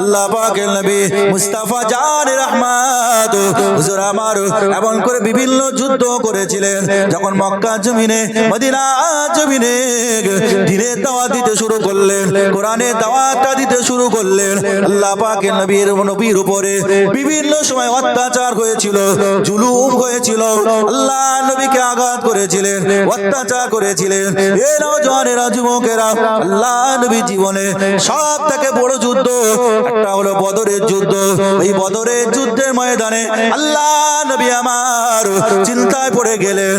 আল্লাহ পাকের নবী মুস্তাফা জান রহমাত। হুজুর আমার এমন করে বিভিন্ন যুদ্ধ করেছিলেন। যখন মক্কা জমিনে, মদিনা জমিনে দিনের দাওয়াত দিতে শুরু করলেন কোরআনের দাওয়াতটা দিতে শুরু করলেন, আল্লাহ পাকের নবীর নবীর উপরে বিভিন্ন সময় অত্যাচার হয়েছিল, জুলুম হয়েছিল। আল্লাহ নবীকে আঘাত করেছিলেন, অত্যাচার করেছিলেন। এ নওজওয়ানেরা যুবকেরা, আল্লাহ নবী জীবনে সব থেকে বড় যুদ্ধ একটা হলো বদরের যুদ্ধ। এই বদরের যুদ্ধের ময়দানে আল্লাহ নবী আমার চিন্তায় পড়ে গেলেন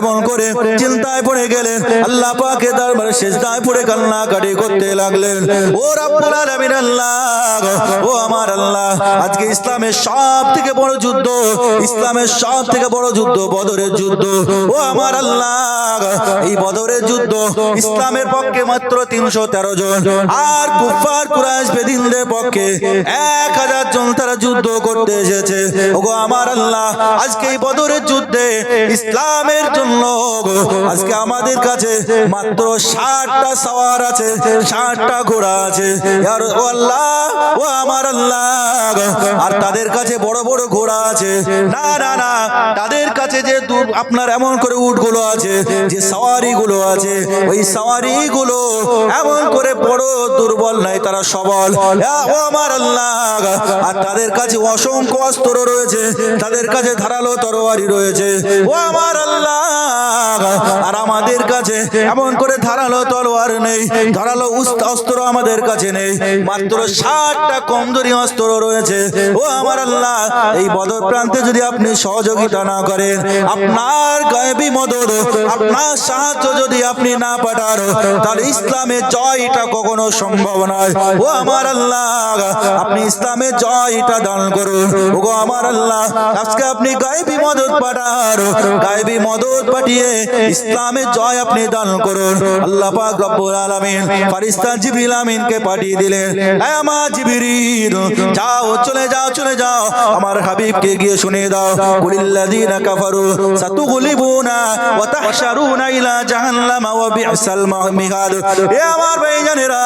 এমন করে চিন্তায় পড়ে গেলেন। আল্লাহ পাকে দরবারে শেষদায় পড়ে কান্নাকাটি করতে লাগলেন। ও রব্বুল আলামিন আল্লাহ, ও আমার আল্লাহ, আজকে ইসলামের সব থেকে বড় যুদ্ধ, ইসলামের সব থেকে বড় যুদ্ধ বদরের যুদ্ধ। ও আমার আল্লাহ, এই বদরের যুদ্ধ ইসলামের পক্ষে মাত্র তিনশো তেরো জন। আর কুফার কুরাইশ বেদিনদের পক্ষে এক হাজার জন তারা যুদ্ধ করতে এসেছে। ওগো আমার আল্লাহ, আজকে এই বদরের যুদ্ধে ইসলামের জন্য আজকে আমাদের কাছে মাত্র ষাটটা সওয়ার আছে, ষাটটা ঘোড়া আছে। আর ও আল্লাহ, ও আমার আল্লাহ, আর তাদের কাছে বড় বড় ঘোড়া আছে। না না না, তাদের কাছে যে আপনার এমন করে উটগুলো আছে, যে সওয়ারি গুলো আছে, ওই সওয়ারি গুলো এমন করে বড় দুর্বল নাই, তারা সবল। ও আমার আল্লাহ। আর তাদের কাছে অসংখ্য অস্ত্র রয়েছে, তাদের কাছে ধারালো তরবারি রয়েছে। ও আমার আল্লাহ। আর আমাদের কাছে এমন করে ধারালো তলোয়ার নেই, ধারালো অস্ত্র আমাদের কাছে নেই, মাত্র ষাটটা কমজোরি অস্ত্র রয়েছে। ও আমার আল্লাহ, এই বদর প্রান্তে যদি আপনি সহযোগিতা না করেন, আপনার গায়েবী মদত আপনার সাহায্য যদি আপনি না পাঠান, তাহলে ইসলামের জয়টা কখনো সম্ভব নয়। ও আমার আল্লাহ। আপনি ইসলামের জয়টা দান করুন। ও গো আমার আল্লাহ, আজকে আপনি গায়েবী মদত পাঠান। গায়েবী মদত পাঠিয়ে ইসলামের জয় আপনি দান করুন। আল্লাহ পাক রব্বুল আলামিন ফারিস্তা জিবরিল আমিনকে পাঠিয়ে দিলেন। এই আমার জিবরিল, যাও, চলে যাও চলে যাও। আমার হাবিবকে গিয়ে শুনিয়ে দাও। কুলিল্লাযিনা কাফারু সাতুগলিবুনা ওয়া তাহশারুনা ইলা জাহান্নামা ওয়া বি'সাল মিহাদ। এ আমার ভাইজানেরা,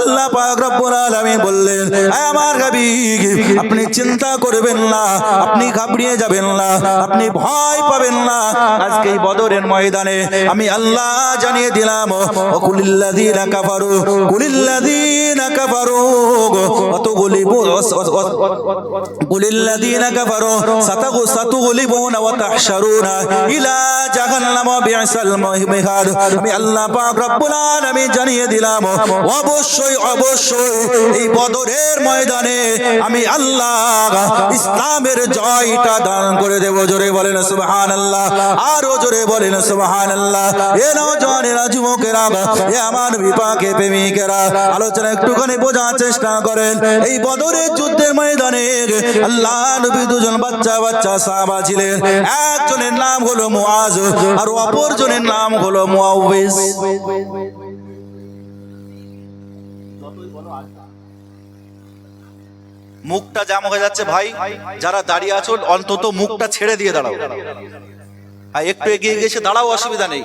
আল্লাহ পাক রব্বুল আলামিন বললেন এই আমার হাবিব, আপনি চিন্তা করবেন না, আপনি ঘাবড়িয়ে যাবেন না, আপনি ভয় পাবেন না। আজকে এই বদরের ময়দানে আমি আল্লাহ জানিয়ে দিলাম ও কুলিল্লাযিনা কাফারু কুলিল্লাদিনা কাফারু। সাতাগু সাতুগলিবুনা ওয়া তাহশারুনা ইলা জাহান্নাম বি'সাল মিহাদ আমি আল্লাহ ইসলামের জয়টা দান করে দেব। জোরে বলেন সুবহানাল্লাহ। আরও জোরে বলেন সুবহানাল্লাহ। এ নওজওয়ানেরা যুবকেরা, এ আমার বিপাকে প্রেমিকেরা। আলোচনা একটুখানি বোঝার চেষ্টা করেন। এই বদরের ময়দানে আল্লাহ নবী দুজন বাচ্চা বাচ্চা ছিলেন। একজনের নাম হলো মুআজ আর অপরজনের নাম হলো মুখটা জাম হয়ে যাচ্ছে ভাই। যারা দাঁড়িয়ে আছো, অন্তত মুখটা ছেড়ে দিয়ে দাঁড়াও। আর একটু এগিয়ে গেছে দাঁড়াও, অসুবিধা নেই।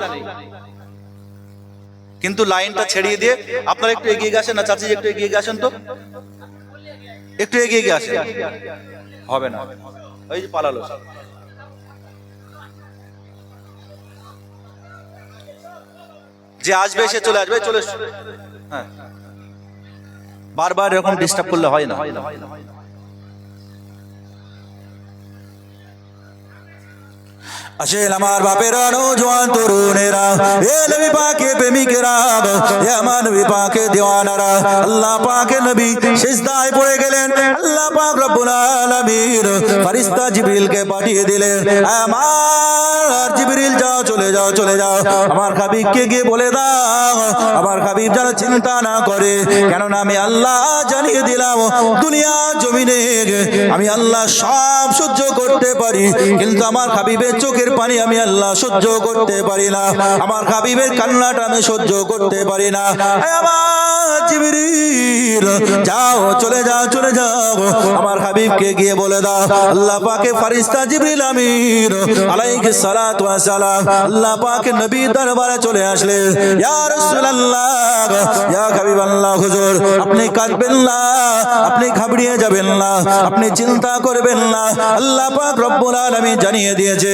কিন্তু লাইনটা ছেড়িয়ে দিয়ে আপনারা একটু এগিয়ে গেছেন না, চাচি একটু এগিয়ে গেছেন তো। একটু এগিয়ে গিয়ে আসে হবে না। ওই যে পালালো যে আসবে, সে চলে আসবে, চলে হ্যাঁ। বারবার এরকম ডিস্টার্ব করলে হয় না। আসেন আমার বাপের জোয়ান তরুণেরা, এ নবী পাকে প্রেমিকেরা, এ আমার নবী পাকে দেওয়ানারা। আল্লাহ পাকে নবী সিজদায় পড়ে গেলেন, আল্লাহ পাক রব্বুল পাঠিয়ে দিলেন, আমার যাও, চলে যাও চলে যাও। আমার হাবিবকে গিয়ে বলে দাও, আমার হাবিব যেন চিন্তা না করে। কেননা আমি আল্লাহ জানিয়ে দিলাম দুনিয়া জমিনে আমি আল্লাহ সব সহ্য করতে পারি। কিন্তু আমার হাবিবের চোখে চোখের পানি আমি আল্লাহ সহ্য করতে পারি না। আমার হাবিবের কান্নাটা আমি সহ্য করতে পারি না। আমার জিবরিল, যাও, চলে যাও চলে যাও। আমার হাবিবকে গিয়ে বলে দাও, আল্লাহ পাকে ফারিস্তা জিবরিল আমির আলাইহিস সালাতু ওয়াস সালাম আল্লাহ পাকে নবী দরবারে চলে আসলে ইয়া রাসূলুল্লাহ, ইয়া হাবিবাল্লাহ, হুজুর, আপনি কাঁদবেন না, আপনি ঘাবড়িয়ে যাবেন না, আপনি চিন্তা করবেন না। আল্লাহ পাক রব্বুল আলামিন জানিয়ে দিয়েছে,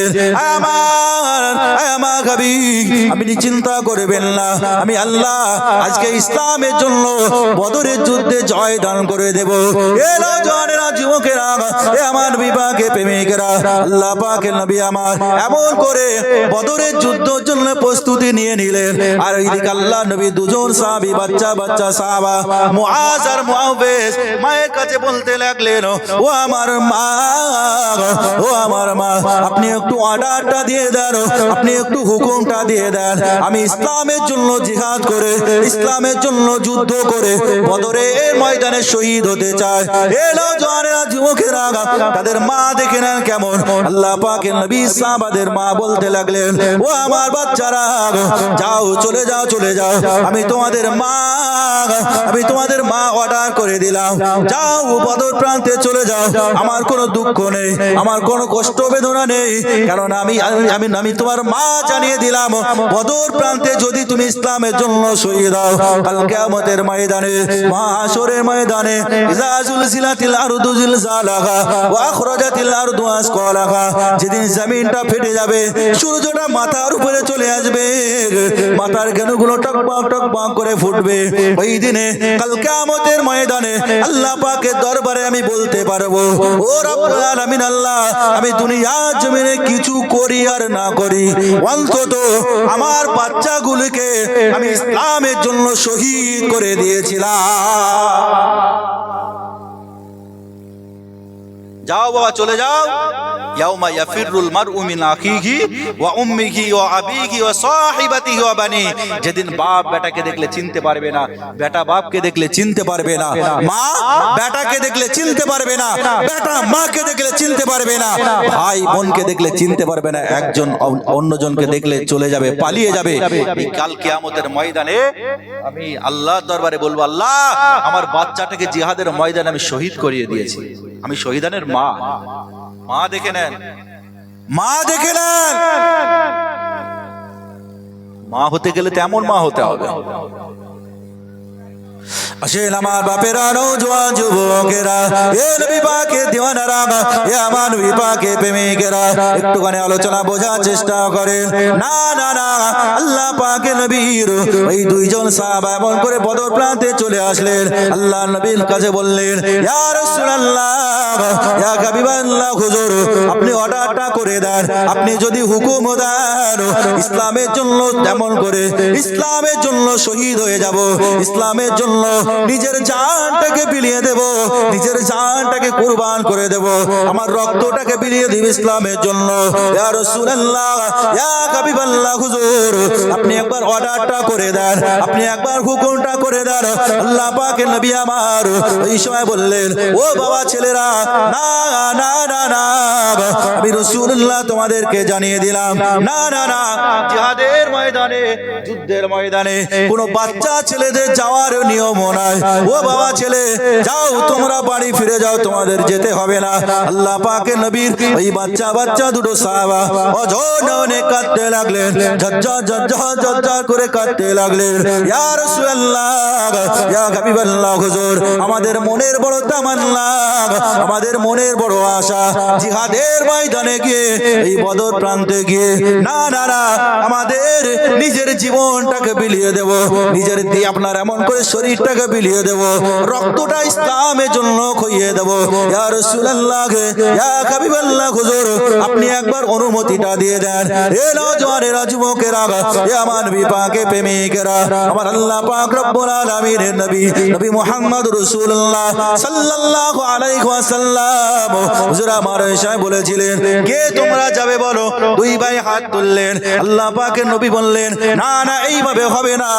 আমার আমার হাবিব, আপনি চিন্তা করবেন না। আমি আল্লাহ আজকে ইসলামের জন্য বদরের যুদ্ধে জয় দান করে দেব। এ নওজওয়ানেরা যুবকেরা, এ আমার বিভাগে প্রেমিকেরা। আল্লাহ পাকের নবী আমার এমন করে বদরের যুদ্ধের জন্য প্রস্তুতি নিয়ে নিলেন। আর এইদিকে আল্লাহ নবী দুজন সাহাবী, বাচ্চা বাচ্চা সাহাবা, মুআজ আর মুআবিস মায়ের কাছে বলতে লাগলেন, ও আমার মা, ও আমার মা, আপনি একটু অর্ডারটা দিয়ে দেন, আপনি একটু হুকুমটা দিয়ে দেন। আমি ইসলামের জন্য জিহাদ করে, ইসলামের জন্য যুদ্ধ করে বদরের ময়দানে শহীদ হতে চায়। এ নওজওয়ানেরা যুবকেরা তাদের মা দেখে নেন কেমন। আল্লাহ পাকের নবী সাহাবাদের মা বলতে লাগলেন, ও আমার বাচ্চারা, যাও, চলে যাও চলে যাও। আমি তোমাদের মা, আমি তোমাদের মা অর্ডার করে দিলাম। যাও, বদর প্রান্তে চলে যাও। আমার কোনো দুঃখ নেই, আমার কোনো কষ্ট বেদনা নেই। কারণ আমি আমি আমি তোমার মা জানিয়ে দিলাম, বদর প্রান্তে যদি তুমি ইসলামের জন্য শহীদ দাও কাল কিয়ামতের ময়দানে, মহাশরের ময়দানে ইজাজুল জিলাতিল আরদু জিলজালাহা ওয়া আখরাজাতিল আরদু আসকালাহা, যেদিন জমিনটা ফেটে যাবে, সূর্যটা মাথার উপরে চলে আসবে, মাথার কেনুগুলো টকবক টকবক করে ফুটবে। ওই দিনে কাল কিয়ামতের ময়দানে আল্লাহ পাকের দরবারে আমি বলতে পারব, ও রব্বুল আলামিন আল্লাহ, আমি দুনিয়া জমিনে কিছু করি আর না করি। অন্তত আমার বাচ্চাগুলিকে আমি ইসলামের জন্য শহীদ করে দিয়েছিলাম। যাও বাবা, চলে যাও। ইয়াউমা ইয়াফিরুল মারউ আখিহি ওয়া উম্মিহি ওয়া আবিহি ওয়া সাহিবাতিহি ওয়া বানি যেদিন বাপ বেটাকে দেখলে চিনতে পারবে না, বেটা বাপকে দেখলে চিনতে পারবে না, মা বেটাকে দেখলে চিনতে পারবে না, বেটা মাকে দেখলে চিনতে পারবে না, ভাই বোনকে দেখলে চিনতে পারবে না, একজন অন্যজনকে দেখলে চলে যাবে, পালিয়ে যাবে। এই কাল কিয়ামতের ময়দানে আমি আল্লাহর দরবারে বলব, আল্লাহ, আমার বাচ্চাটাকে জিহাদের ময়দানে আমি শহীদ করিয়ে দিয়েছি। আমি শহীদানের মা। মা দেখে নেন। মা দেখে নেন। মা হতে গেলে তেমন মা হতে হবে। আসেন আমার বাপেরা, নৌজওয়ান যুবকেরা। এ নবী পাকে দিওয়ানারা এ আমার নবী পাকে প্রেমিকেরা। একটুখানি আলোচনা বোঝার চেষ্টা করেন। না না না, আল্লাহ পাকে নবীর ওই দুইজন সাহাবা এমন করে বদর প্রান্তে চলে আসলেন। আল্লাহ নবীর কাছে বললেন, ইয়া রাসূলুল্লাহ, ইয়া হাবিবাল্লাহ হুজুর, আপনি অর্ডারটা করে দেন। আপনি যদি হুকুম দেন, ইসলামের জন্য তেমন করে, ইসলামের জন্য শহীদ হয়ে যাব। ইসলামের জন্য নিজের জানটাকে বিলিয়ে দেব, নিজের জানটাকে কুরবান করে দেব। আমার রক্তটাকে বিলিয়ে দিব ইসলামের জন্য। ইয়া রাসূলুল্লাহ, ইয়া হাবিবাল্লাহ, হুজুর, আপনি একবার অর্ডারটা করে দেন, আপনি একবার হুকুমটা করে দেন। আল্লাহ পাকের নবী আমার ওই সময় বললেন, ও বাবা ছেলেরা, না না না না আমি রাসূলুল্লাহ তোমাদেরকে জানিয়ে দিলাম। না না না, জিহাদের ময়দানে, যুদ্ধের ময়দানে কোনো বাচ্চা ছেলেদের যাওয়ার নিয়ম নাই ও বাবা ছেলে, যাও, তোমরা বাড়ি ফিরে যাও, তোমাদের যেতে হবে না। আল্লাহ পাকে নবীর ওই বাচ্চা বাচ্চা দুটো সাহাবা অজনে কাঁদতে লাগলেন। ঝজ্জা ঝজ্জা ঝজ্জা করে কাঁদতে লাগলেন। ইয়া রাসূলুল্লাহ, ইয়া হাবিবাল্লাহ হুজুর, আমাদের মনের বড় তামান্না, আমাদের মনের বড় আশা। জিহাদের ময়দানে গিয়ে, এই বদর প্রান্তে গিয়ে, না না না, আমাদের নিজের জীবনটাকে বিলিয়ে দেব। নিজের দিয়ে আপনার এমন করে শরীরটাকে বিলিয়ে দেব। রক্তটা ইসলামের জন্য খইয়ে দেব। ইয়া রাসূলুল্লাহ, ইয়া হাবিবাল্লাহ হুজুর, আপনি একবার অনুমতিটা দিয়ে দেন। এ নওজওয়ানেরা যুবকেরা এ আমার নবী পাকে প্রেমিকেরা। আমার আল্লাহ পাক রব্বুল আলামিনের নবী নবী মুহাম্মদ রাসূলুল্লাহ সাল্লাল্লাহু আলাইহি ওয়াসাল্লাম। হুজুর আমার এসে বলেছিলেন, কে তোমরা যাবে বলো? দুই ভাই হাত তুললেন। আল্লাহ পাকের নবী বললেন, না না, এইভাবে হবে না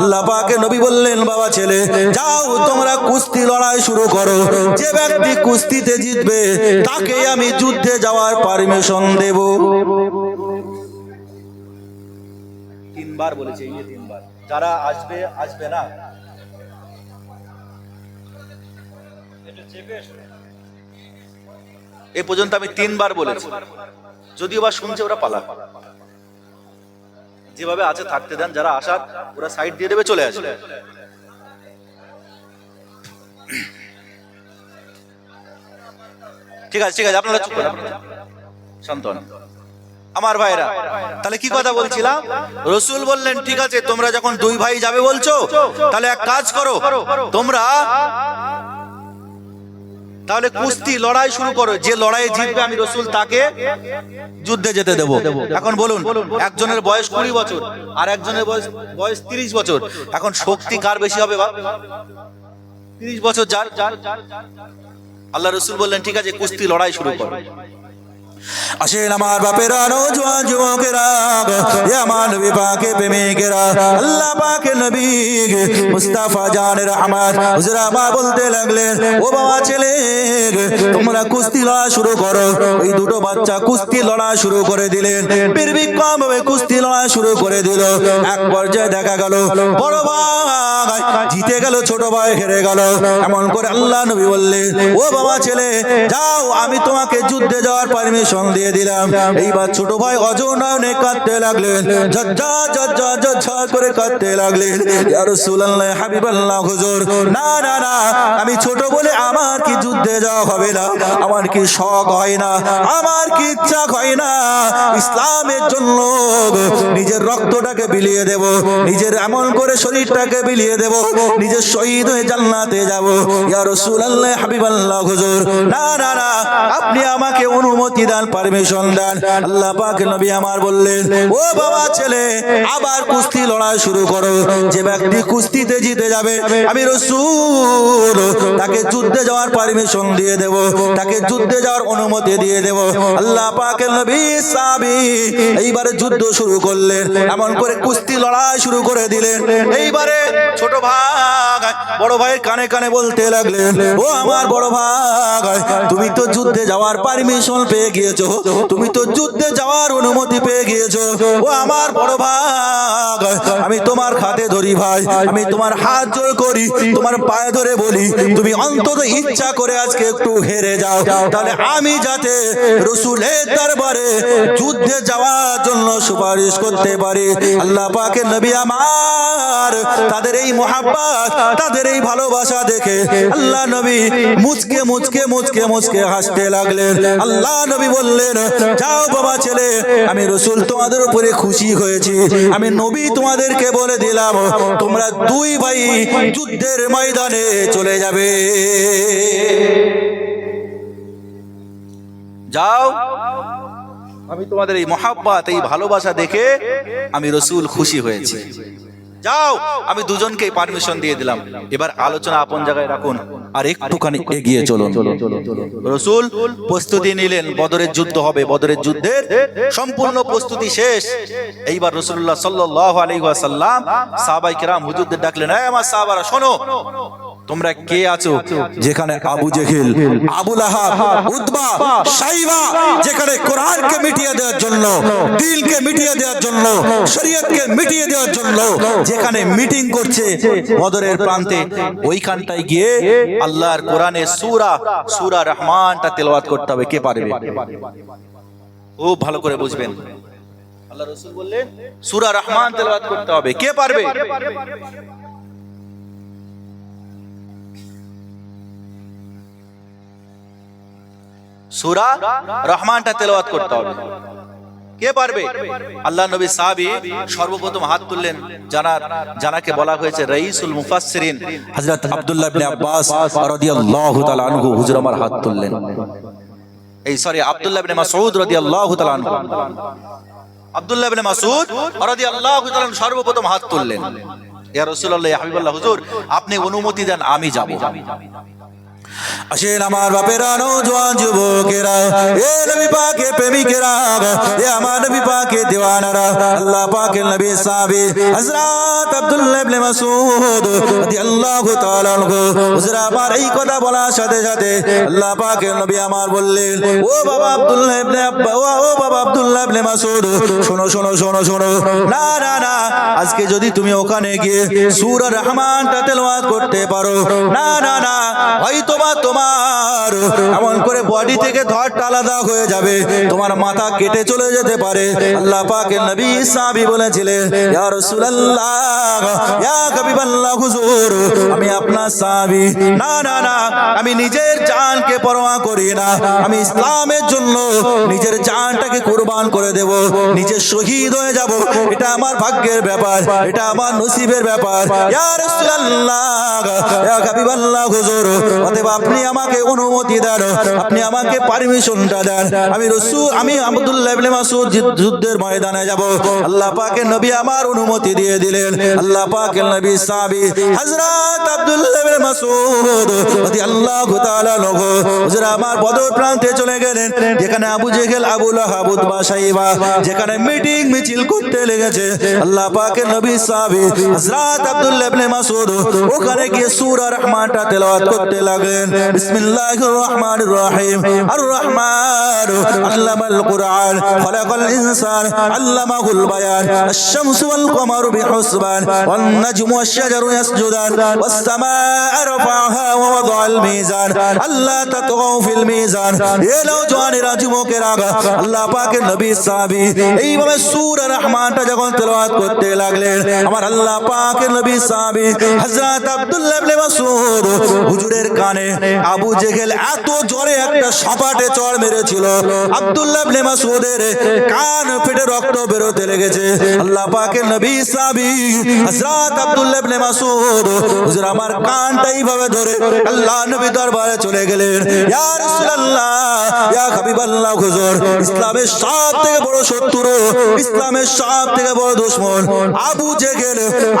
আল্লাহ পাকের নবী বললেন, বাবা ছেলে, যাও তোমরা কুস্তি লড়াই শুরু করো। যে ব্যক্তি কুস্তিতে জিতবে, তাকে আমি যুদ্ধে যাওয়ার পারমিশন দেব। তিনবার বলেছি, এই তিনবার। যারা আসবে আসবে না। এ পর্যন্ত আমি তিনবার বলেছি। যদিও বা শুনছে, ওরা পালা যেভাবে আছে, থাকতে দেন। যারা আসার, ওরা সাইড দিয়ে দেবে, চলে আসবে। ঠিক আছে ঠিক আছে আপনারা চুপ হন। আমার ভাইরা তাহলে কি কথা বলছিলাম? রসুল বললেন ঠিক আছে তোমরা যখন দুই ভাই যাবে বলছো তাহলে এক কাজ করো তোমরা তাহলে কুস্তি লড়াই শুরু করো। যে লড়াই জিতবে আমি রসুল তাকে যুদ্ধে যেতে দেব। এখন বলুন একজনের বয়স কুড়ি বছর আর একজনের বয়স বয়স তিরিশ বছর। এখন শক্তি কার বেশি হবে বা তিরিশ বছর যার আল্লাহ রসুল বললেন ঠিক আছে কুস্তি লড়াই শুরু করো। আসেন আমার বাপেরা, নৌজওয়ান যুবকেরা এ আমার নবী পাকে প্রেমিকেরা, আল্লাহ পাকে নবী মুস্তাফা জানের রহমান হুজুরা মা বলতে লাগলেন, ও বাবা ছেলে তোমরা কুস্তি লড়া শুরু করো। ওই দুটো বাচ্চা কুস্তি লড়া শুরু করে দিলেন। বিক্রম ভাবে কুস্তি লড়া শুরু করে দিল। এক পর্যায়ে দেখা গেল, বড় ভাই জিতে গেল, ছোট ভাই হেরে গেল। এমন করে আল্লাহ নবী বললেন, ও বাবা ছেলে, যাও, আমি তোমাকে যুদ্ধে যাওয়ার পারমিশন দিয়ে দিলাম। এইবার ছোট ভাই অজনয়নে কাঁদতে লাগলেন। ঝজ্জা ঝজ্জা ঝজ্জা করে কাঁদতে লাগলেন। ইয়া হাবিবাল্লাহ, হুজুর। না না না, আমি ছোট বলে আমার কি যুদ্ধে যাওয়া হবে না? আমার কি শখ হয় না? আমার কি ইচ্ছা হয় না? ইসলামের জন্য নিজের রক্তটাকে বিলিয়ে দেব, নিজের এমন করে শরীরটাকে বিলিয়ে দেব, নিজের শহীদ হয়ে জান্নাতে যাব। ইয়া রাসূলুল্লাহ, হাবিবাল্লাহ, হুজুর। না না না, আপনি আমাকে অনুমতি দেন পারমিশন দেন। আল্লাহ পাক নবী আমার বললেন, ও বাবা ছেলে, আবার কুস্তি লড়াই শুরু করো। যে ব্যক্তি কুস্তিতে জিতে যাবে, আমি রসুল, তাকে যুদ্ধে যাওয়ার পারমিশন দিয়ে দেব, তাকে যুদ্ধে যাওয়ার অনুমতি দিয়ে দেব। আল্লাহ পাকের নবী সাবি এইবারে যুদ্ধ শুরু করলেন, এমন করে কুস্তি লড়াই শুরু করে দিলেন। এইবারে ছোট ভাই বড় ভাইয়ের কানে কানে বলতে লাগলেন, ও আমার বড় ভাই তুমি তো যুদ্ধে যাওয়ার পারমিশন পেয়ে গিয়েছো? তুমি তো যুদ্ধে যাওয়ার অনুমতি পেয়ে গিয়েছো। ও আমার বড় ভাই আমি তোমার খাতে ধরি ভাই, আমি তোমার হাত জোর করি, তোমার পায়ে ধরে বলি, তুমি অন্তত ইচ্ছা করে আজকে একটু হেরে যাও। তাহলে আমি যাতে রসুলের দরবারে যুদ্ধে যাওয়ার জন্য সুপারিশ করতে পারি। আল্লাহ পাকের নবী আমার, তাদের এই মোহাব্বত, তাদের এই ভালোবাসা দেখে আল্লাহ নবী মুচকে মুচকে মুচকে মুচকে হাসতে লাগলেন। আল্লাহ নবী বললেন, যাও বাবা ছেলে, আমি রসুল তোমাদের উপরে খুশি হয়েছি। আমি নবী তোমাদেরকে বলে দিলাম, তোমরা দুই ভাই যুদ্ধের ময়দানে চলে যাবে। যাও। আমি তোমাদের এই মহাব্বাত, এই ভালোবাসা দেখে আমি রসুল খুশি হয়েছি। যাও, আমি দুজনকেই পারমিশন দিয়ে দিলাম। এবার আলোচনা আপন জায়গায় রাখুন আর একটুখানি এগিয়ে চলুন। রসুল প্রস্তুতি নিলেন, বদরের যুদ্ধ হবে, বদরের যুদ্ধের সম্পূর্ণ প্রস্তুতি শেষ। এইবার রসুল্লাহ সাল্লাহ আলহাসাল্লাম সাহাবাই কেরাম, হুজুরদের ডাকলেন হ্যাঁ আমার সাহাবারা, শোনো। তোমরা কে আছো? যেখানে আবু জেহিল উতবা সাইবা যেখানে কোরআনকে মিটিয়ে দেওয়ার জন্য দিলকে মিটিয়ে দেওয়ার জন্য, শরীয়তকে মিটিয়ে দেওয়ার জন্য, যেখানে মিটিং করছে বদরের প্রান্তে, ওইখানটায় গিয়ে আল্লাহর কোরআনে সূরা সূরা রহমানটা তেলাওয়াত করতে হবে। কে পারবে? খুব ভালো করে বুঝবেন। আল্লাহ রাসূল বললেন, সূরা রহমান তেলাওয়াত করতে হবে। কে পারবে? সূরা রহমানটা তেলাওয়াত করতে হবে। কে পারবে? আল্লাহ নবী সাহাবী সর্বপ্রথম হাত তুললেন জানার জানাকে বলা হয়েছে রাইসুল মুফাসসিরিন। হযরত আব্দুল্লাহ ইবনে আব্বাস রাদিয়াল্লাহু তাআলা আনহু হুজুর আমার হাত তুললেন। এই সরি আব্দুল্লাহ ইবনে মাসউদ রাদিয়াল্লাহু তাআলা আনহু। আব্দুল্লাহ ইবনে মাসউদ রাদিয়াল্লাহু তাআলা সর্বপ্রথম হাত তুললেন। ইয়া রাসূলুল্লাহ ইয়া হাবিবাল্লাহ হুজুর আপনি অনুমতি দেন আমি যাব। আসেন আমার বাপেরা নৌজওয়ান যুবকেরা, এ নবী পাকে প্রেমিকেরা, এ আমার নবী পাকে দেওয়ানারা, আল্লাহ পাকের নবী সাহাবী হযরত আব্দুল্লাহ ইবনে মাসউদ রাদিয়াল্লাহু তাআলা আনহু। হুজুর, আমার এই কথা বলার সাথে সাথে আল্লাহ পাকের নবী আমার বললেন, ও বাবা আব্দুল্লাহ ইবনে আব্বা, ও বাবা আব্দুল্লাহ ইবনে মাসউদ, শোনো শোনো শোনো শোনো, না না না, আজকে যদি তুমি ওখানে গিয়ে সূরা রহমানটা তেলাওয়াত করতে পারো, না না না হয়তো বা তোমার। এমন করে বডি থেকে ধরটা আলাদা হয়ে যাবে। তোমার মাথা কেটে চলে যেতে পারে। আল্লাহ পাকের নবী সাহাবী বলেছিলেন, ইয়া রাসূলুল্লাহ, ইয়া হাবিবাল্লাহ হুজুর, আমি আপনার সাহাবী। না না না, আমি নিজের জানকে পরোয়া করি না। আমি ইসলামের জন্য নিজের জানটাকে কুরবান করে দেব। নিজে শহীদ হয়ে যাব। এটা আমার ভাগ্যের ব্যাপার, এটা আমার নসিবের ব্যাপার। ইয়া রাসূলুল্লাহ, ইয়া হাবিবাল্লাহ হুজুর, অতএব আপনি আমাকে অনুমতি দেন, আপনি আমাকে পারমিশনটা দেন। আমি রসুল, আমি ইবনে মাসুদ যুদ্ধের ময়দানে যাব। আল্লাহ পাকের নবী আমার অনুমতি দিয়ে দিলেন। আল্লাহ পাকের নবী সাহাবী হযরত আমার বদর প্রান্তে চলে গেলেন। যেখানে আবু জেহেল আবুল হাবুদ বা সাইবা, যেখানে মিটিং মিছিল করতে লেগেছে। আল্লাহ পাকের নবী সাহাবি হযরত আব্দুল্লাহ ইবনে মাসউদ ওখানে গিয়ে সূরা রহমানটা তেলাওয়াত করতে লাগলেন। বিসমিল্লাহির রহমানির রহিম। আর রহমান আল্লামাল কুরআন, খলাকাল ইনসান, আল্লামাহুল বায়ান, আশ-শামসু ওয়াল কমারু বিহুসবান ওয়ান নাজমু ওয়াশ-শাজারু ইয়াসজুদান, ওয়াস আল্লাহ ফিল মিজান এ নওজোয়ানেরা যুবকেরা আল্লাহ পাকের নবী সাহাবী এইভাবে সূরা রহমানটা যখন তেলাওয়াত করতে লাগলেন আমার আল্লাহ পাকের নবী সাহাবী হযরত আব্দুল্লাহ ইবনে মাসউদ হুজুরের কানে আবু জেহেল এত জোরে একটা সাপাটে চড় মেরেছিল। আব্দুল্লাহ ইবনে মাসউদের কান ফেটে রক্ত বেরোতে লেগেছে। আল্লাহ পাকের নবী সাহাবী হযরত আব্দুল্লাহ ইবনে মাসউদ হুজুর আমার কানটা এইভাবে ধরে। আল্লাহ নবী দরবারে চলে গেলেন। ইয়া রাসূলুল্লাহ, ইয়া হাবিবাল্লাহ হুজুর, ইসলামের সব থেকে বড় শত্রু, ইসলামের সব থেকে বড় দুশমন। আবু জেহেল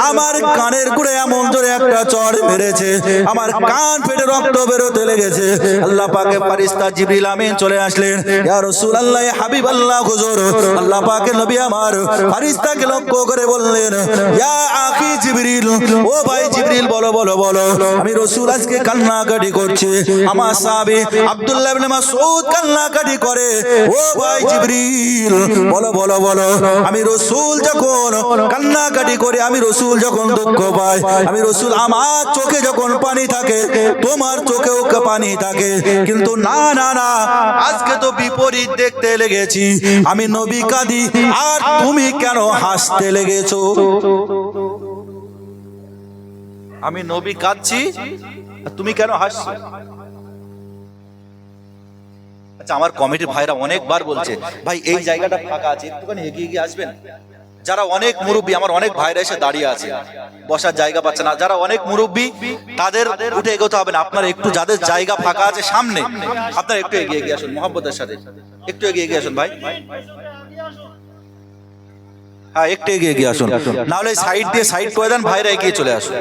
আমার কানের গুড়ে এমন জোরে একটা চড় মেরেছে। আমার কান ফেটে রক্ত বেরোতে লেগেছে। আল্লাহ পাকে ফারিস্তা জিবরিল আমিন চলে আসলেন। ইয়া রাসূলুল্লাহ হাবিবাল্লাহ হুজুর, আল্লাহ পাকে নবী আমার ফারিস্তাকে লক্ষ্য করে বললেন, ইয়া আখি জিবরিল, ও ভাই জিবরিল বলো। বলো বলো বলো। আমি রাসূল আজকে কান্নাকাটি করছে। আমার সাহাবী আব্দুল্লাহ ইবনে মাসউদ কান্নাকাটি করে। ও ভাই জিবরিল, বলো বলো বলো। আমি রাসূল যখন কান্নাকাটি করে, আমি রসুল যখন দুঃখ পাই, আমি রাসূল আমার চোখে যখন পানি থাকে, তোমার চোখেও পানি থাকে। কিন্তু না না না, আজকে তো বিপরীত দেখতে লেগেছি। আমি নবী কাঁদি, আর তুমি কেন হাসতে লেগেছো? আমি নবী কাঁদছি, তুমি কেন হাসছো? আচ্ছা আমার কমিটির ভাইরা অনেকবার বলছে, ভাই, এই জায়গাটা ফাঁকা আছে, একটুখানি এগিয়ে গিয়ে আসবেন? যারা অনেক মুরব্বী, আমার অনেক ভাইরা এসে দাঁড়িয়ে আছে, বসার জায়গা পাচ্ছে না। যারা অনেক মুরব্বী, তাদের উঠে এগোতে হবে না। আপনার একটু যাদের জায়গা ফাঁকা আছে সামনে, আপনার একটু এগিয়ে এগিয়ে আসুন মোহাম্মদের সাথে। একটু এগিয়ে এগিয়ে আসুন, ভাই। হ্যাঁ একটু এগিয়ে এগিয়ে আসুন। নাহলে সাইড দিয়ে সাইড করে দেন, ভাইরা এগিয়ে চলে আসুন।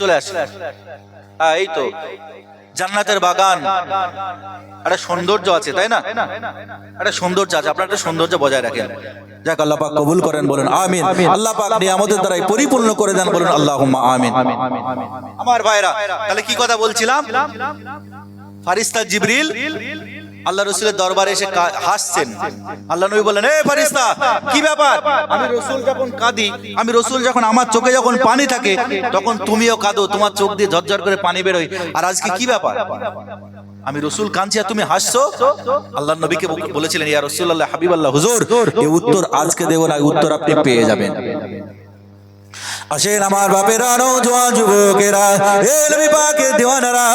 চলে আসুন হ্যাঁ এই তো। জান্নাতের বাগান। একটা সৌন্দর্য আছে, তাই না? একটা সৌন্দর্য আছে, আপনার একটা সৌন্দর্য বজায় রাখেন। যাক, আল্লাহ পাক কবুল করেন, বলেন, আমিন। আল্লাহ পাক নিয়ামতের দ্বারাই পরিপূর্ণ করে দেন, বলেন, আল্লাহুম্মা আমিন। আমার ভাইরা, তাহলে কি কথা বলছিলাম? ফারিস্তা জিবরিল আল্লাহ রসুলের দরবারে এসে হাসছেন। আল্লাহ নবী বলেন এ ফারিস্তা কি ব্যাপার? আমি রসুল যখন কাঁদি, আমি রসুল যখন আমার চোখে যখন পানি থাকে, তখন তুমিও কাঁদো, তোমার চোখ দিয়ে ঝরঝর করে পানি বেরোয়। আর আজকে কি ব্যাপার? আমি রসুল কাঁদছি আর তুমি হাসছো? আল্লাহ নবীকে বল- বলেছিলেন, ইয়া রসুল আল্লাহ হাবিব আল্লাহ হুজুর এই উত্তর আজকে দেবো না উত্তর আপনি পেয়ে যাবেন। আসেন আমার বাপেরা নৌজওয়ান যুবকেরা। এ নবী দিওয়ানারা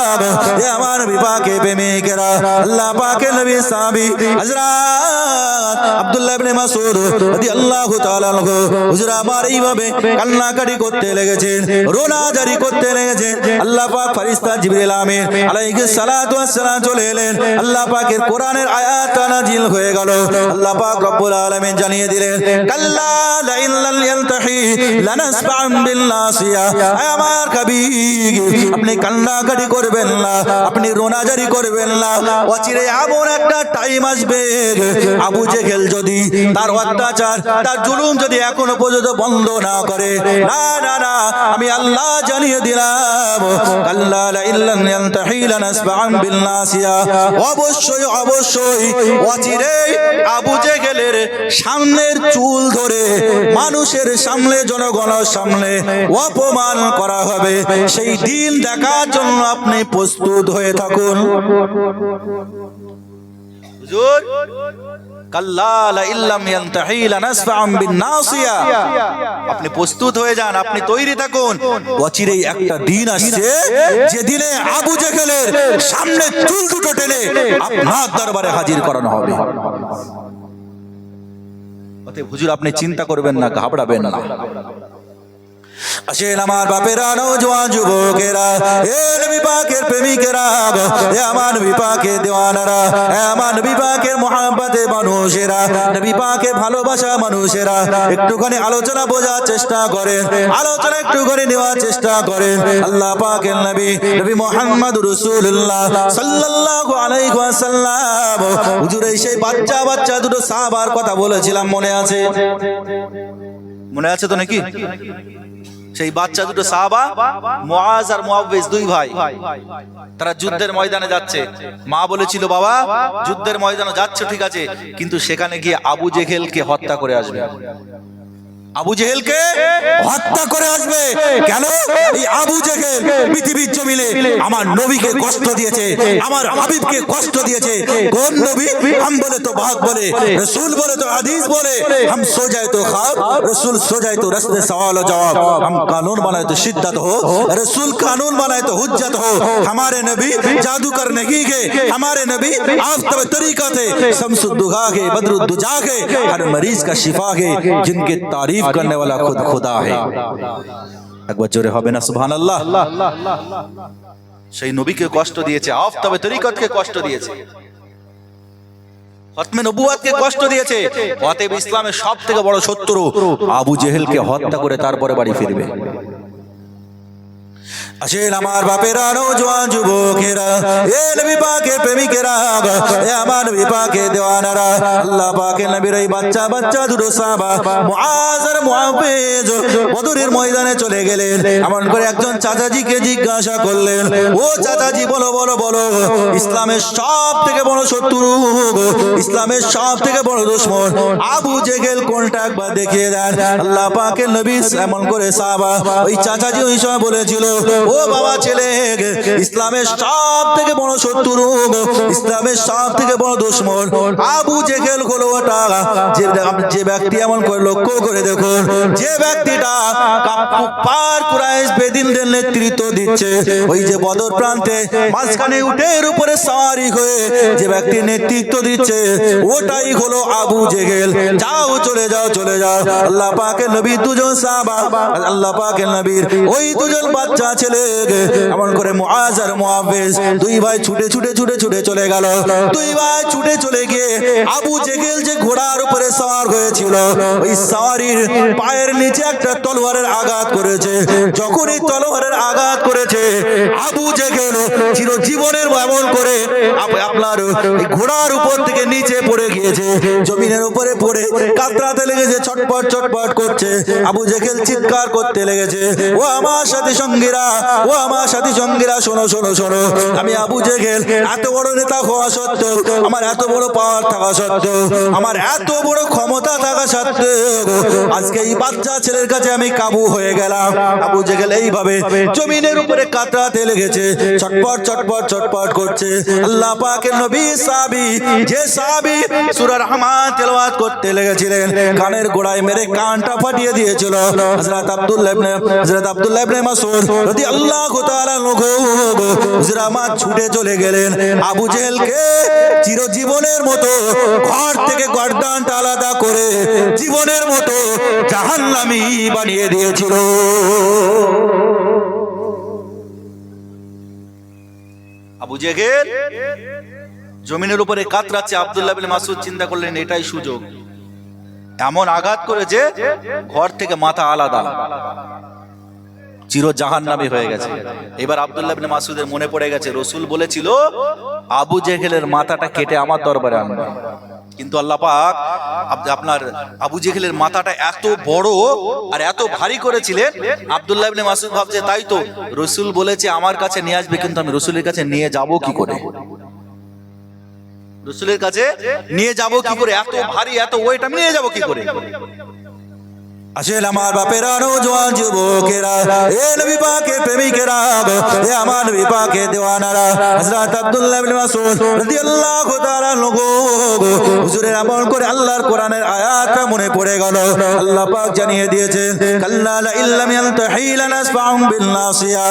এ আমার নবী প্রেমিকেরা। আল্লাহ পাকে নবী সাহাবী হযরত আব্দুল্লাহ ইবনে মাসউদ রাদিয়াল্লাহু তাআলা আনহু। হুজুর, আমার এইভাবে কান্নাকাটি করতে লেগেছেন রোনা জারি করতে লেগেছেন। আল্লাহ পাক ফেরেশতা জিবরিল আমিন আলাইহিস সালাতু ওয়াস চলে এলেন। আল্লাহ পাকের কোরআনের আয়াত নাজিল হয়ে গেল। আল্লাহ পাক রব্বুল আলামিন জানিয়ে দিলেন, কাল্লা লা ইল্লাল ইয়ালতাহি লানাসবা আমার হাবিব আপনি কান্নাকাটি করবেন না আপনি রোনাজারি করবেন না। অচিরে এমন একটা টাইম আসবে আবু জেহেল যদি তার অত্যাচার তার জুলুম যদি এখনও পর্যন্ত বন্ধ না করে। না না না আমি আল্লাহ জানিয়ে দিলাম। আল্লাহ অবশ্যই অবশ্যই অচিরে আবু জেহেলের সামনের চুল ধরে মানুষের সামনে জনগণের সামনে অপমান করা হবে। সেই দিন দেখার জন্য আপনি প্রস্তুত হয়ে থাকুন। আপনি প্রস্তুত হয়ে যান, আপনি তৈরি থাকুন। অচিরেই একটা দিন আসছে, যে দিনে আবু জেহেলের সামনে চুল দুটো টেনে আপনার দরবারে হাজির করানো হবে। হুজুর, আপনি চিন্তা করবেন না, ঘাবড়াবেন না। আসেন আমার বাপেরা নৌজওয়ান যুবকেরা। এ নবী পাকের প্রেমিকেরা এ আমার নবী পাকের দেওয়ানারা, এ আমার নবী পাকের মোহাম্মতে মানুষেরা, নবী পাকে ভালোবাসা মানুষেরা। একটুখানি আলোচনা বোঝার চেষ্টা করেন, আলোচনা একটু করে নেওয়ার চেষ্টা করেন। আল্লাহ পাকের নবী নবী মোহাম্মদ রসুল্লাহ সাল্লাল্লাহু আলাইহি ওয়াসাল্লাম। হুজুর, এই সেই বাচ্চা বাচ্চা দুটো সাহাবার কথা বলেছিলাম, মনে আছে? মনে আছে তো নাকি? সেই বাচ্চা দুটো সাহাবা, মুআজ আর মুআবিজ দুই ভাই। তারা যুদ্ধের ময়দানে যাচ্ছে। মা বলেছিল, বাবা, যুদ্ধের ময়দানে যাচ্ছে, ঠিক আছে। কিন্তু সেখানে গিয়ে আবু জেহেলকে হত্যা করে আসবে। আবু জেহেলকে হত্যা করে আসবে কেন এই আবু জেহেল পৃথিবীর জমিনে আমার নবীকে কষ্ট দিয়েছে আমার হাবিবকে কষ্ট দিয়েছে কোন নবী হাম বলে তো বাদ বলে রসুল বলে তো হাদিস বলে हम सो जाए तो खाब रसूल सो जाए तो रस्ते सवाल और जवाब हम कानून बनाए तो शिद्दत हो रसूल कानून बनाए तो हुज्जत हो हमारे नबी जादूगर नहीं के हमारे नबी आफ्तब तरीका थे शमसुद्दुगा के बदरुद्दुजा के हर मरीज का शिफा के जिनके तारीफ करने वाला खुद खुदा है একবার জোরে হবে না সুবহানাল্লাহ সেই নবীকে কষ্ট দিয়েছে আফতাবে তরিকতকে কষ্ট দিয়েছে হতমে নবুয়াতকে কষ্ট দিয়েছে অতএব ইসলামের সব থেকে বড় শত্রু আবু জেহেলকে হত্যা করে তারপরে বাড়ি ফিরবে আসেন আমার বাপেরা নৌজওয়ান যুবকেরা, এ নবী পাকের প্রেমিকেরা এ আমার নবী পাকের দেওয়ানারা। আল্লাহ পাকের নবীর এই বাচ্চা বাচ্চা দুটো সাহাবা, মুআজ আর মুআবিজ বদরের ময়দানে চলে গেলেন। এমন করে একজন চাচাজিকে জিজ্ঞাসা করলেন, ও চাচাজি, বলো বলো বলো, ইসলামের সব থেকে বড় শত্রু ইসলামের সব থেকে বড় দুশ্মন। আবু জেগেল কোনটা একবার দেখিয়ে দেন? আল্লাহ পাকের নবী এমন করে সাহাবা, ওই চাচাজি ওই সময় বলেছিল, ও বাবা ছেলে, ইসলামের সব থেকে বড় শত্রু ইসলামের সব থেকে বড় দুশ্মন। আবু জেগেল হলো ওটা যে ব্যক্তি এমন করে লক্ষ্য করে দেখুন, যে ব্যক্তিটা পার বেদিনদের নেতৃত্ব দিচ্ছে, ওই যে বদর প্রান্তে মাঝখানে উটের উপরে হয়ে যে ব্যক্তি নেতৃত্ব দিচ্ছে, ওটাই হলো আবু জেগেল যাও, চলে যাও চলে যাও। আল্লাহ পাকের নবী দুজন সাহাবা, আল্লাহ পাকের নবীর। ওই দুজন বাচ্চা ছেলে এমন করে মুআজ আর মুআবিজ দুই ভাই ছুটে ছুটে ছুটে ছুটে চলে গেল। দুই ভাই ছুটে চলে গিয়ে আবু জেগেল যে ঘোড়ার উপরে সওয়ার হয়েছিল, ওই সওয়ারির পায়ের নিচে একটা তলোয়ারের আঘাত করেছে। যখন এই তলোয়ারের আঘাত করেছে, আবু জেগেল চিরজীবনের এমন করে আপনার ঘোড়ার উপর থেকে নিচে পড়ে গিয়েছে। জমিনের উপরে পড়ে কাতরাতে লেগেছে, ছটপট ছটপট করছে। আবু জেগেল চিৎকার করতে লেগেছে, ও আমার সাথে সঙ্গীরা ও আমার সাথী সঙ্গীরা শোনো শোনো শোনো। আমি আবু জেগেল এত বড় নেতা হওয়া সত্ত্বেও, আমার এত বড় পাওয়ার থাকা সত্ত্বেও, আমার এত বড় ক্ষমতা থাকা সত্ত্বেও, আজকে এই বাচ্চা ছেলের কাছে আমি কাবু হয়ে গেলাম। আবু জেগেল এইভাবে জমিনের উপরে কাতরাতে লেগেছে, ছটপট ছটপট ছটপট করছে। আল্লাহ পাকের নবী সাহাবী, যে তেলাওয়াত করতে লেগেছিলেন, কানের গোড়ায় মেরে কানটা ফাটিয়ে দিয়েছিল। হযরত আব্দুল্লাহ আব্দুল্লাহ ইবনে তাআলা আনহু হুজরামা ছুটে চলে গেলেন। আবু জেহেলকে চিরজীবনের মতো ঘর থেকে গর্দানটা আলাদা করে জীবনের মতো জাহান্নামী বানিয়ে দিয়েছিল। আবু জেহেল জমিনের উপরে কাতরাচ্ছে আব্দুল্লাহ বিন মাসুদ চিন্তা করলেন, এটাই সুযোগ। এমন আঘাত করেছে, ঘর থেকে মাথা আলাদা। চির জাহান্নামী হয়ে গেছে। এবার আব্দুল্লাহ মাসুদের মনে পড়ে গেছে, রসুল বলেছিল, আবু জেহেলের মাথাটা কেটে আমার দরবারে আনবে। কিন্তু আল্লাহ পাক আপনার আবু জেহেলের মাথাটা এত বড় আর এত ভারী করেছিলেন, আবদুল্লাহ মাসুদ ভাবছে, তাই তো রসুল বলেছে আমার কাছে নিয়ে আসবে, কিন্তু আমি রসুলের কাছে নিয়ে যাব কি করে? রসুলের কাছে নিয়ে যাব কি করে? এত ভারী, এত ওয়েট আমি নিয়ে যাব কি করে? আসেন আমার যুবকেরা, এ নবী প্রেমিকেরা এ আমার নবী পাকে দেওয়ানারা। হযরত আব্দুল্লাহ ইবনে মাসউদ রাদিয়াল্লাহু তাআলা হুজুরের আমল করে আল্লাহর কোরআনের মনে পড়ে গেল। আল্লাহ পাক জানিয়ে দিয়েছেন, কাল্লা লা ইল্লাম বিল নাসিয়া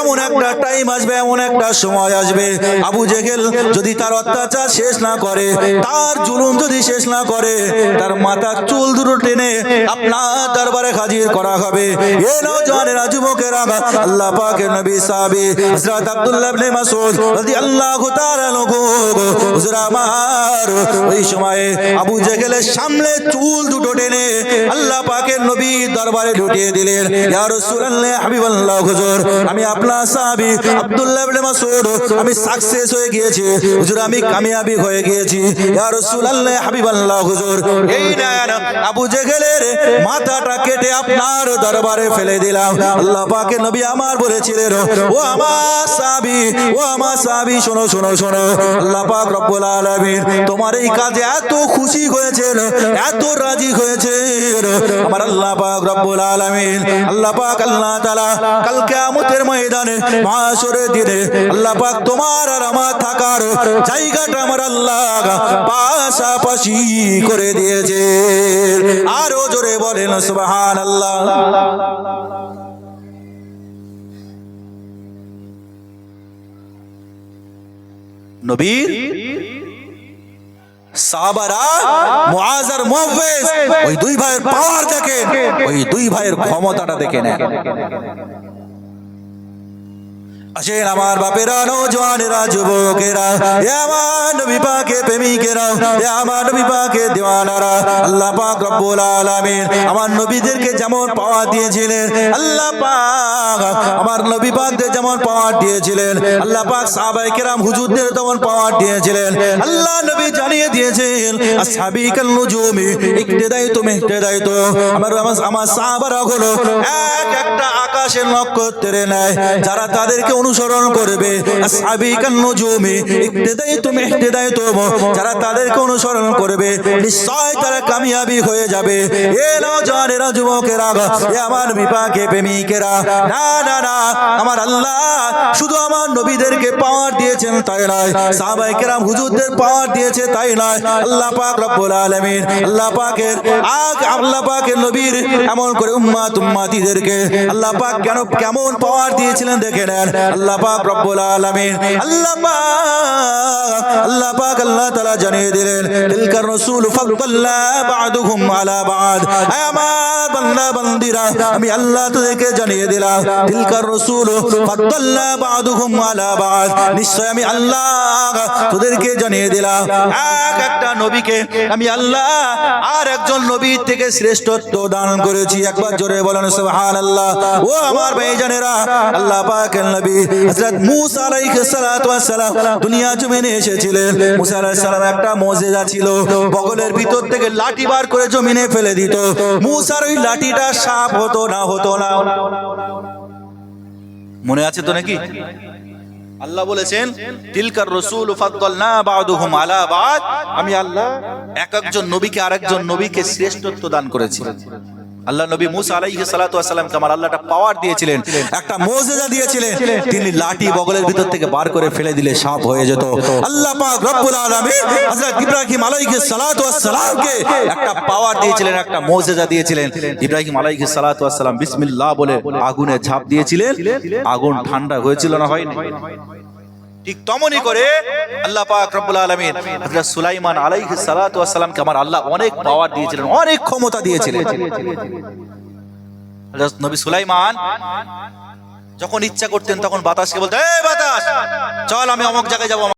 এমন একটা টাইম আসবে, এমন একটা সময় আসবে। আবু জেহেল যদি তার অত্যাচার শেষ না করে, তার জুলুম যদি শেষ না করে, তার মাথার চুল দুটো টেনে আপনার দরবারে হাজির করা হবে। এ নওজওয়ানেরা যুবকেরা আল্লাহ পাকের নবী সাহাবী হযরত আব্দুল্লাহ ইবনে মাসউদ রাদিয়াল্লাহু তাআলা আনহু। হুজুর আমার, ওই সময়ে আবু জেহেলের সামনে চুল দুটো টেনে আল্লাহ পাকের নবী দরবারে ঢুকিয়ে দিলেন। ইয়া রাসূলুল্লাহ, হাবিবাল্লাহ হুজুর, আমি আপনার সাহাবী আব্দুল্লাহ ইবনে মাসউদ, আমি সাকসেস হয়ে গিয়েছি। হুজুর, আমি কামিয়াবি হয়ে গিয়েছি। ইয়া রাসূলুল্লাহ, হাবিবাল্লাহ হুজুর, এই নেন আবু জেহেলের মাথাটা কেটে আপনার দরবারে ফেলে দিলাম। আল্লাহ পাকের নবী আমার বলেছিলেন, ও আমার সাহাবী, ও আমার সাহাবী, শোনো শোনো শোনো। আল্লাহ পাক রব্বুল আলামিন তোমার এই কাজে এত খুশি হয়েছেন, এত রাজি হয়েছেন। আমার আল্লাহ পাক রব্বুল আলামিন, আল্লাহ পাক আল্লাহ তাআলা কাল কিয়ামতের ময়দানে মাশরের দিনে আল্লাহ পাক তোমার আর আমার থাকার জায়গাটা আমার আল্লাহ পাশাপাশি করে দিয়েছে আরও জোরে বলেন, সুবহানাল্লাহ। নবীর সাহাবারা মুআজার ওই দুই ভাইয়ের পাওয়ার দেখেন, ওই দুই ভাইয়ের ক্ষমতাটা দেখে নেন। আসেন আমার বাপেরা নৌজওয়ানেরা যুবকেরা, এ আমার নবী পাকে প্রেমিকেরা এ আমার নবী পাকে দেওয়ানারা। আল্লাহ পাক রব্বুল আলামিন আমার নবীদেরকে যেমন পাওয়ার দিয়েছিলেন, আল্লাহ পাক আমার নবী পাকদের যেমন পাওয়ার দিয়েছিলেন, আল্লাহ পাক সাহাবায়ে কেরাম হুজুরদের তেমন পাওয়ার দিয়েছিলেন। আল্লাহ নবী জানিয়ে দিয়েছেন আসহাবিকাল নুজুমি ইকতিদাইতু মিহতিদাইতু আমার আমার আমার সাহাবারা হলো এক একটা আকাশের নক্ষত্রের ন্যায়, যারা তাদেরকে অনুসরণ করবে। যারা তাদেরকে অনুসরণ করবে, নিশ্চয় তারা কামিয়াবি হয়ে যাবে। এ যুবকেরা এ আমার বিপাকে প্রেমিকেরা। না না না, আমার আল্লাহ শুধু আমার নবীদেরকে পাওয়ার দিয়েছেন তাই নয়। হুজুরদের পাওয়ার দিয়েছে তাই নয়। আল্লাহ পাক রব্বুল আলামিন, আল্লাহ পাকের আগ, আল্লাহ পাকের নবীর এমন করে উম্মাত উম্মাতিদেরকে আল্লাহ পাক কেন, কেমন পাওয়ার দিয়েছিলেন দেখে নেন। আল্লাহ পাক রব্বুল আল্লাহ পাক পাক জানিয়ে দিলেন তিলকার আমার বান্দা, বান্দিরা, আমি আল্লাহ তোদেরকে জানিয়ে দিলাম তিলকার নিশ্চয় আমি আল্লাহ তোদেরকে জানিয়ে দিলাম। এক একটা নবীকে আমি আল্লাহ আর একজন নবীর থেকে শ্রেষ্ঠত্ব দান করেছি। একবার জোরে বলেন, সুবহানাল্লাহ। ও আমার ভাইজানেরা, আল্লাহ পাকের নবী হযরত আলাইহিস সালাতু ওয়াস সালাম দুনিয়া জমিনে এসেছিলেন। আলাইহিস সালাম একটা মুজিজা ছিল, বগলের ভিতর থেকে লাঠি বার করে জমিনে ফেলে দিত। ওই লাঠিটা সাপ হতো না হতো না। মনে আছে তো নাকি? আল্লাহ বলেছেন, তিলকার রসুল ফাদ্দালনা বাদুহুম আলা বাদ। আমি আল্লাহ এক একজন নবীকে আরেকজন নবীকে শ্রেষ্ঠত্ব দান করেছি। আল্লাহ নবী মুসা আলাইহিস সালাতু ওয়াস সালামকে আমার আল্লাহ একটা পাওয়ার দিয়েছিলেন, একটা মুজিজা দিয়েছিলেন। তিনি লাঠি বগলের ভিতর থেকে বার করে ফেলে দিলে সাপ হয়ে যেত। আল্লাহ পাক রব্বুল আলামিন হযরত ইব্রাহিম আলাইহিস সালাতু ওয়াস সালামকে একটা পাওয়ার দিয়েছিলেন, একটা মুজিজা দিয়েছিলেন। ইব্রাহিম আলাইহিস সালাতু ওয়াস সালাম বিসমিল্লাহ বলে আগুনে ঝাঁপ দিয়েছিলেন। আগুন ঠান্ডা হয়েছিল না হয়নি? ঠিক তমনি করে আল্লাহ পাক রব্বুল আলামিন হযরত সুলাইমান আলাইহিস সালাতু ওয়াস সালামকে আমার আল্লাহ অনেক পাওয়ার দিয়েছিলেন, অনেক ক্ষমতা দিয়েছিলেন। হযরত নবী সুলাইমান যখন ইচ্ছা করতেন তখন বাতাসকে বলতেন, এই বাতাস, চল আমি অমুক জায়গায় যাব